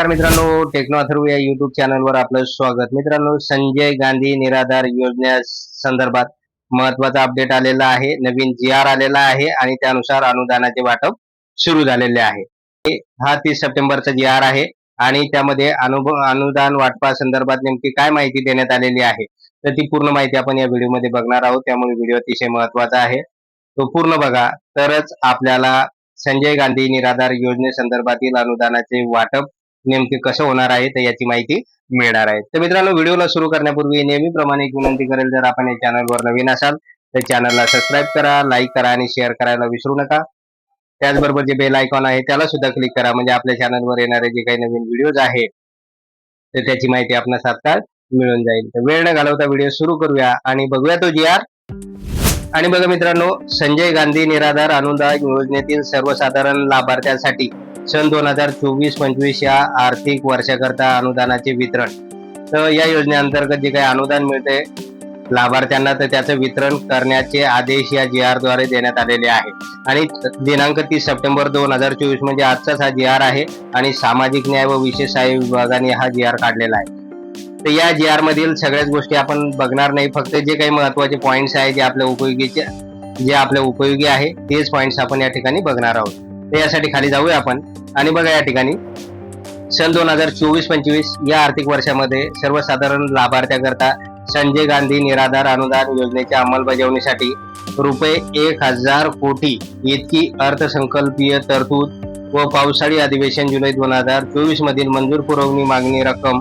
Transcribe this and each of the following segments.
नमस्कार मित्रांनो टेक्नो अथर्व या युट्यूब चॅनलवर आपलं स्वागत. मित्रांनो संजय गांधी निराधार योजने संदर्भात महत्त्वाचा अपडेट आलेला आहे. नवीन जी आर आलेला आहे आणि त्यानुसार अनुदानाचे वाटप सुरू झालेले आहे. हा तीस सप्टेंबरचा जी आर आहे आणि त्यामध्ये अनुभव अनुदान वाटपा संदर्भात नेमकी काय माहिती देण्यात आलेली आहे तर ती पूर्ण माहिती आपण या व्हिडिओमध्ये बघणार आहोत. त्यामुळे व्हिडिओ अतिशय महत्त्वाचा आहे. तो पूर्ण बघा. तरच आपल्याला संजय गांधी निराधार योजनेसंदर्भातील अनुदानाचे वाटप नेमके कसं होणार आहे तर याची माहिती मिळणार आहे. तर मित्रांनो व्हिडिओला सुरू करण्यापूर्वी नेहमीप्रमाणे एक विनंती करेल जर आपण या चॅनलवर नवीन असाल तर चॅनलला सबस्क्राईब करा लाईक करा आणि शेअर करायला विसरू नका. त्याचबरोबर जे बेल आयकॉन आहे त्याला सुद्धा क्लिक करा म्हणजे आपल्या चॅनलवर येणारे जे काही नवीन व्हिडिओज आहेत तर त्याची माहिती आपण तात्काळ मिळून जाईल. तर वेळ न घालवता व्हिडिओ सुरू करूया आणि बघूया तो जी आर आणि बघा मित्रांनो संजय गांधी निराधार अनुदान योजनेतील सर्वसाधारण लाभार्थ्यांसाठी सन दोन हजार चोवीस पंचवीस या आर्थिक वर्षाकरता अनुदानाचे वितरण. तर या योजनेअंतर्गत जे काही अनुदान मिळते लाभार्थ्यांना तर त्याचं वितरण करण्याचे आदेश या जी आरद्वारे देण्यात आलेले आहे. आणि दिनांक तीस सप्टेंबर दोन हजार चोवीस म्हणजे आजचाच हा जी आर आहे आणि सामाजिक न्याय व विशेष सहाय्य विभागाने हा जी आर काढलेला आहे. तर या जी आर मधील सगळ्याच गोष्टी आपण बघणार नाही. फक्त जे काही महत्त्वाचे पॉईंट्स आहे जे आपल्या उपयोगीचे जे आपल्या उपयोगी आहे तेच पॉईंट्स आपण या ठिकाणी बघणार आहोत. तर यासाठी खाली जाऊया आपण. आणि बघा या ठिकाणी सन दोन हजार चोवीस पंचवीस या आर्थिक वर्षामध्ये सर्वसाधारण लाभार्थ्याकरता संजय गांधी निराधार अनुदान योजनेच्या अंमलबजावणीसाठी रुपये एक हजार कोटी इतकी अर्थसंकल्पीय तरतूद व पावसाळी अधिवेशन जुलै दोन हजार चोवीस मधील मंजूर पुरवणी मागणी रक्कम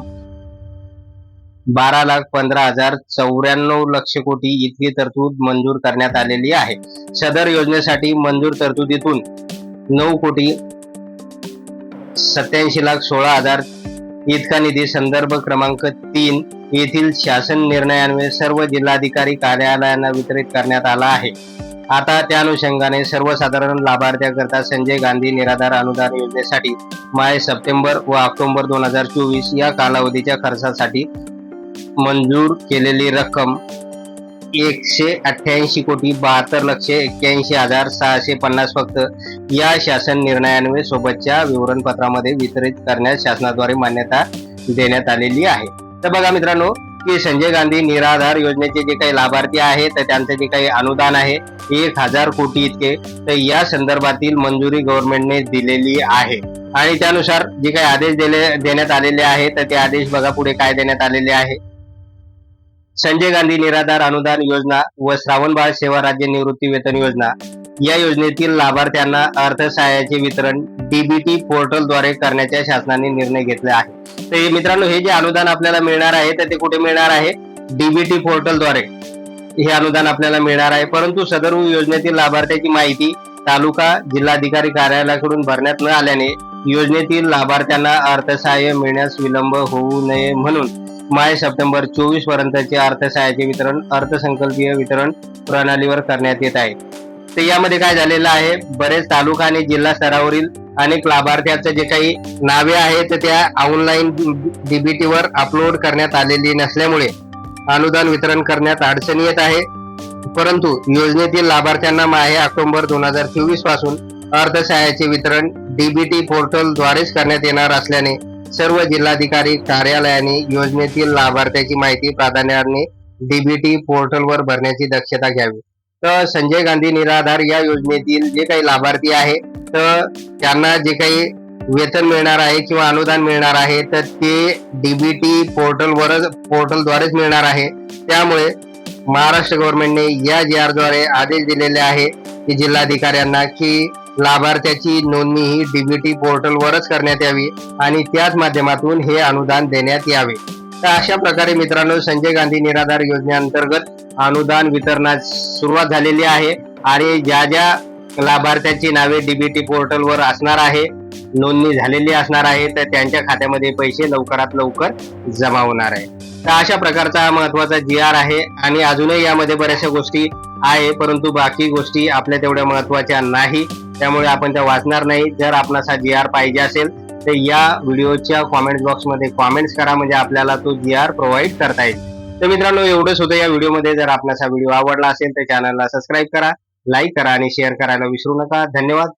बारा लाख पंधरा हजार चौऱ्याण्णव लक्ष कोटी इतकी तरतूद मंजूर करण्यात आलेली आहे. सदर योजनेसाठी मंजूर तरतुदीतून नऊ कोटी सत्याऐंशी लाख सोळा हजार इतका निधी संदर्भ क्रमांक तीन येथील शासन निर्णयान्वये सर्व जिल्हाधिकारी कार्यालयांना वितरित करण्यात आला आहे. आता त्या अनुषंगाने सर्वसाधारण लाभार्थ्याकरता संजय गांधी निराधार अनुदान योजनेसाठी माय सप्टेंबर व ऑक्टोबर दोन हजार चोवीस या कालावधीच्या खर्चासाठी मंजूर केलेली रक्कम एकशे अठ्ठ्याऐंशी कोटी बहात्तर लक्ष एक्क्याऐंशी हजार सहाशे पन्नास फक्त या शासन निर्णयान्वये सोबतच्या विवरणपत्रामध्ये वितरित करण्यास शासनाद्वारे मान्यता देण्यात आलेली आहे. तर बघा मित्रांनो की संजय गांधी निराधार योजनेचे जे काही लाभार्थी आहेत तर त्यांचे जे काही अनुदान आहे एक हजार कोटी इतके तर या संदर्भातील मंजुरी गव्हर्नमेंटने दिलेली आहे. आणि त्यानुसार जे काही आदेश दिले देण्यात आलेले आहेत तर ते आदेश बघा पुढे काय देण्यात आलेले आहे. संजय गांधी निराधार अनुदान योजना व श्रावणबाळ सेवा राज्य निवृत्ती वेतन योजना या योजनेतील लाभार्थ्यांना अर्थसहाय्याचे वितरण डीबीटी पोर्टलद्वारे करण्याच्या शासनाने निर्णय घेतला आहे. तर मित्रांनो हे जे अनुदान आपल्याला मिळणार आहे तर ते कुठे मिळणार आहे? डीबीटी पोर्टलद्वारे हे अनुदान आपल्याला मिळणार आहे. परंतु सदर योजनेतील लाभार्थ्याची माहिती तालुका जिल्हाधिकारी कार्यालयाकडून भरण्यात न आल्याने योजनेतील लाभार्थ्यांना अर्थसहाय्य मिळण्यास विलंब होऊ नये म्हणून माय सप्टेंबर चोवीस पर्यंतचे अर्थसहाय्याचे वितरण अर्थसंकल्पीय वितरण प्रणालीवर करण्यात येत आहे. तर यामध्ये काय झालेलं आहे? बरेच तालुका आणि जिल्हा स्तरावरील अनेक लाभार्थ्यांचं जे काही नावे आहेत त्या ऑनलाईन डीबीटीवर अपलोड करण्यात आलेली नसल्यामुळे अनुदान वितरण करण्यात अडचणी येत आहे. परंतु योजनेतील लाभार्थ्यांना माहे ऑक्टोबर दोन हजार चोवीसपासून अर्थसहाय्याचे वितरण डीबीटी पोर्टल द्वारेच करण्यात येणार असल्याने सर्व जिल्हाधिकारी कार्यालयाने योजनेतील लाभार्थ्याची माहिती प्राधान्याने डीबीटी पोर्टलवर भरण्याची दक्षता घ्यावी. तर संजय गांधी निराधार या योजनेतील जे काही लाभार्थी आहे तर त्यांना जे काही वेतन मिळणार आहे किंवा अनुदान मिळणार आहे तर ते डीबीटी पोर्टलवरच पोर्टलद्वारेच मिळणार आहे. त्यामुळे महाराष्ट्र गव्हर्नमेंटने या जी आरद्वारे आदेश दिलेले आहे की जिल्हाधिकाऱ्यांना की लाभार्थ्याची नोंदणी ही डीबीटी पोर्टलवरच करण्यात यावी आणि त्याच माध्यमातून हे अनुदान देण्यात यावे. तर अशा प्रकारे मित्रांनो संजय गांधी निराधार योजनेअंतर्गत अनुदान वितरणास सुरुवात झालेली आहे आणि ज्या ज्या लाभार्थ्यांची नावे डीबीटी पोर्टलवर असणार आहे नोंदणी झालेली असणार आहे तर त्यांच्या खात्यामध्ये पैसे लवकरात लवकर जमा होणार आहे. तर अशा प्रकारचा हा महत्त्वाचा जी आर आहे आणि अजूनही यामध्ये बऱ्याचशा गोष्टी आहे परंतु बाकी गोष्टी आपल्या तेवढ्या महत्त्वाच्या नाही. त्यामुळे आपण त्या वाचणार नाही. जर आपणास हा जी आर पाहिजे असेल तर या व्हिडिओच्या कॉमेंट बॉक्समध्ये कॉमेंट्स करा. म्हणजे आपल्याला तो जी आर प्रोव्हाइड करता येईल. तर मित्रांनो एवढंच होतं या व्हिडिओमध्ये. जर आपणास हा व्हिडिओ आवडला असेल तर चॅनलला सबस्क्राईब करा लाईक करा आणि शेअर करायला विसरू नका. धन्यवाद.